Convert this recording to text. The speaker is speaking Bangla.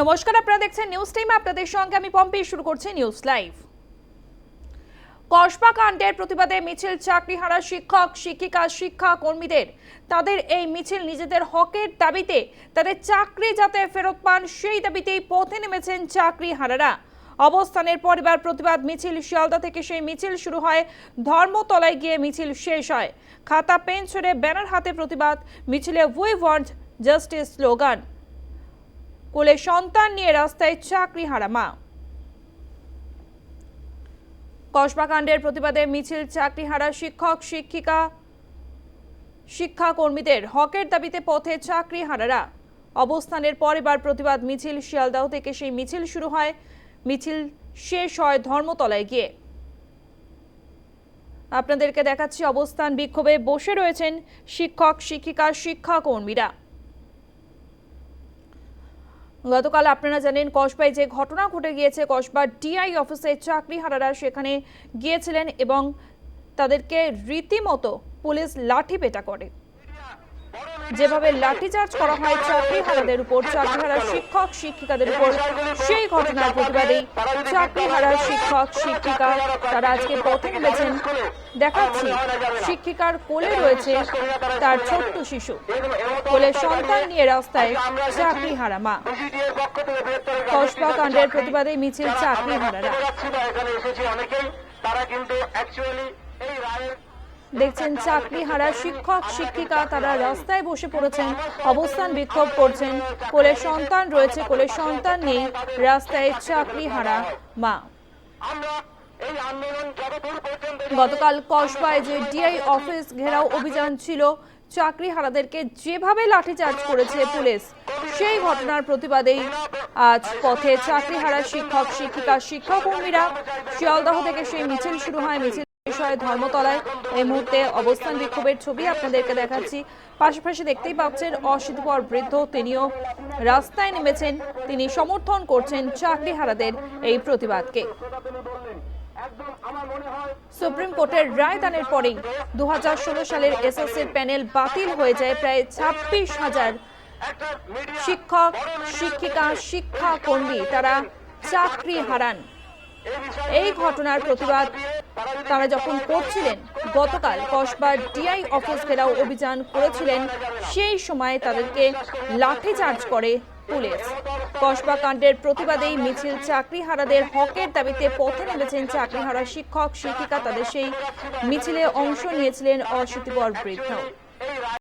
নমস্কার, আপনারা দেখছেন নিউজ টাইম আপনাদের সঙ্গে আমি পম্পি। শুরু করছি নিউজ লাইভ কসবা কাণ্ডের প্রতিবাদে মিছিল, চাকরিহারা শিক্ষক, শিক্ষিকা শিক্ষা কর্মীদের তাদের এই মিছিল নিজেদের হকের দাবিতে তাদের চাকরি যাতে ফেরত পান, সেই দাবিতেই পথে নেমেছেন চাকরিহারারা। অবস্থানের পরিবার প্রতিবাদ মিছিল। শিয়ালদা থেকে সেই মিছিল শুরু হয়। ধর্মতলায় গিয়ে মিছিল শেষ হয়। খাতা, পেন ছড়ে ব্যানার হাতে প্রতিবাদ। মিছিলে উই ওয়ান্ট জাস্টিস স্লোগান। কোলে সন্তান নিয়ে রাস্তায় চাকরি হারা মা। কসবাকাণ্ডের প্রতিবাদে মিছিল, চাকরি হারা শিক্ষক, শিক্ষিকা শিক্ষা কর্মীদের হকের দাবিতে পথে চাকরি হারারা। অবস্থানের পর এবার প্রতিবাদ মিছিল শিয়ালদাহ থেকে। সেই মিছিল শুরু হয়, মিছিল শেষ হয় ধর্মতলায় গিয়ে। আপনাদেরকে দেখাচ্ছি অবস্থান বিক্ষোভে বসে রয়েছেন শিক্ষক, শিক্ষিকা শিক্ষা কর্মীরা গতকাল আপনারা জানেন কসবায় যে ঘটনা ঘটে গিয়েছে, কসবা ডিআই অফিসে চাকরি হারারা সেখানে গিয়েছিলেন এবং তাদেরকে রীতিমতো পুলিশ লাঠি পেটা করে। যেভাবে লাঠিচার্জ করা হয়, চাকরিহারাদের উপর, চাকরিহারা শিক্ষক, শিক্ষিকাদের উপর, সেই ঘটনার প্রতিবাদে চাকরিহারা শিক্ষক, শিক্ষিকা তারা আজকে পথে নেমেছেন। দেখাচ্ছি, শিক্ষিকার কোলে রয়েছে তার ছোট্ট শিশু। কোলে সন্তান নিয়ে রাস্তায় চাকরিহারা মা। কসবা কাণ্ডের প্রতিবাদে মিছিল চাকরিহারারা। তারা কিন্তু অ্যাকচুয়ালি এই রায়ের দেখছেন চাকরিহারা শিক্ষক, শিক্ষিকা, তারা রাস্তায় বসে পড়েছেন, অবস্থান বিক্ষোভ করছেন। কোলে সন্তান রয়েছে কোলে সন্তান নেই, রাস্তায় মা। আন্দোলন যতদূর পর্যন্ত গতকাল কসবায় যে ডিআই অফিস ঘেরাও অভিযান ছিল, চাকরিহারাদেরকে যেভাবে লাঠিচার্জ করেছে পুলিশ, সেই ঘটনার প্রতিবাদেই আজ পথে চাকরি হারা শিক্ষক, শিক্ষিকা, শিক্ষাকর্মীরা শিয়ালদহ থেকে সেই মিছিল শুরু হয়, মিছিল বিষয়ে ধর্মতলায় এই মুহূর্তে অবস্থান বিক্ষোভের ছবি আপনাদেরকে দেখাচ্ছি। পাশাপাশি দেখতেই পাচ্ছেন অশীতিপর বৃদ্ধ, তিনিও রাস্তায় নেমেছেন। তিনি সমর্থন করছেন চাকরিহারাদের এই প্রতিবাদকে। সুপ্রিম কোর্টের রায় দানের পরেই দু হাজার ষোলো সালের এসএসসির প্যানেল বাতিল হয়ে যায় প্রায় ছাব্বিশ হাজার শিক্ষক, শিক্ষিকা শিক্ষা কর্মী তারা চাকরি হারান। এই ঘটনার প্রতিবাদ তারা যখন করছিলেন, গতকাল কসবার ডিআই অফিস ঘেরাও অভিযান করেছিলেন, সেই সময় তাদেরকে লাঠিচার্জ করে পুলিশ। কসবা কাণ্ডের প্রতিবাদেই মিছিল চাকরিহারাদের হকের দাবিতে পথে নেমেছেন চাকরিহারা শিক্ষক, শিক্ষিকা, তাদের সেই মিছিলে অংশ নিয়েছিলেন অশীতিপর বৃদ্ধ।